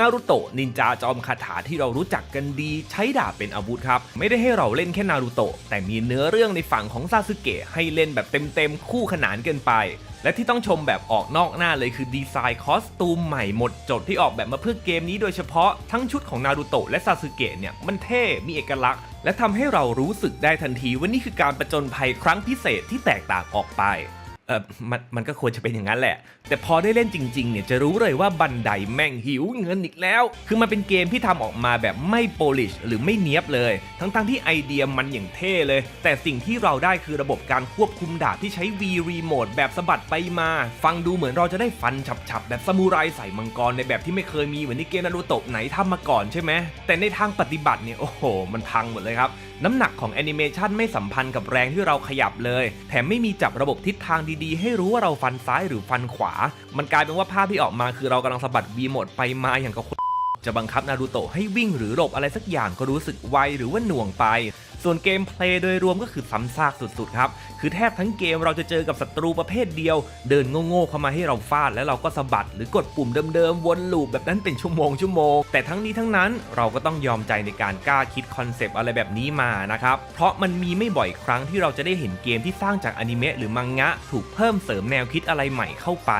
นารุโตะนินจาจอมคาถาที่เรารู้จักกันดีใช้ดาบเป็นอาวุธครับ ไม่ได้ให้เราเล่นแค่นารุโตะแต่มีเนื้อเรื่องในฝั่งของซาสึเกะให้เล่นแบบเต็มๆ คู่ขนานเกินไป และที่ต้องชมแบบออกนอกหน้าเลยคือดีไซน์คอสตูมใหม่หมดจดที่ออกแบบมาเพื่อเกมนี้โดยเฉพาะทั้งชุดของนารุโตะและซาสึเกะเนี่ยมันเท่ มีเอกลักษณ์ และทำให้เรารู้สึกได้ทันทีว่านี่คือการประจนภัยครั้งพิเศษที่แตกต่างออกไป เออมันมันก็ควรจะเป็นอย่างนั้นแหละ แต่พอได้เล่นจริงๆเนี่ยจะรู้เลยว่าบันไดแม่งหิวเงินอีกแล้ว คือมันเป็นเกมที่ทำออกมาแบบไม่โปลิชหรือไม่เนียบเลย ทั้งๆที่ไอเดียมันอย่างเท่เลย แต่สิ่งที่เราได้คือระบบการควบคุมดาบที่ใช้ V Remote แบบสะบัดไปมา ฟังดูเหมือนเราจะได้ฟันฉับๆ แบบซามูไรใส่มังกรในแบบที่ไม่เคยมีเหมือนในเกมนารูโตะไหนทำมาก่อนใช่ไหมแต่ในทางปฏิบัติเนี่ยโอ้โห มันพังหมดเลยครับน้ำหนักของแอนิเมชันไม่สัมพันธ์กับแรงที่เราขยับเลย แถมไม่มีจับระบบทิศทางดีๆ ให้รู้ว่าเราฟันซ้ายหรือฟันขวา มันกลายเป็นว่าภาพที่ออกมาคือเรากำลังสะบัดวีหมดไปมาอย่างกับคนจะบังคับนารูโตะให้วิ่งหรือหลบอะไรสักอย่างก็รู้สึกไวหรือว่าหน่วงไป ส่วนเกมเพลย์โดยรวมก็คือซ้ำซากสุดๆครับคือแทบทั้งเกมเราจะเจอกับศัตรูประเภทเดียว เดินโง่ๆเข้ามาให้เราฟาด แล้วเราก็สะบัดหรือกดปุ่มเดิมๆวนลูปแบบนั้นเป็นชั่วโมงชั่วโมงแต่ทั้งนี้ทั้งนั้นเราก็ต้องยอมใจในการกล้าคิดคอนเซปต์อะไรแบบนี้มานะครับเพราะมันมีไม่บ่อยครั้งที่เราจะได้เห็นเกมที่สร้างจากอนิเมะหรือมังงะ ถูกเพิ่มเสริมแนวคิดอะไรใหม่เข้าไป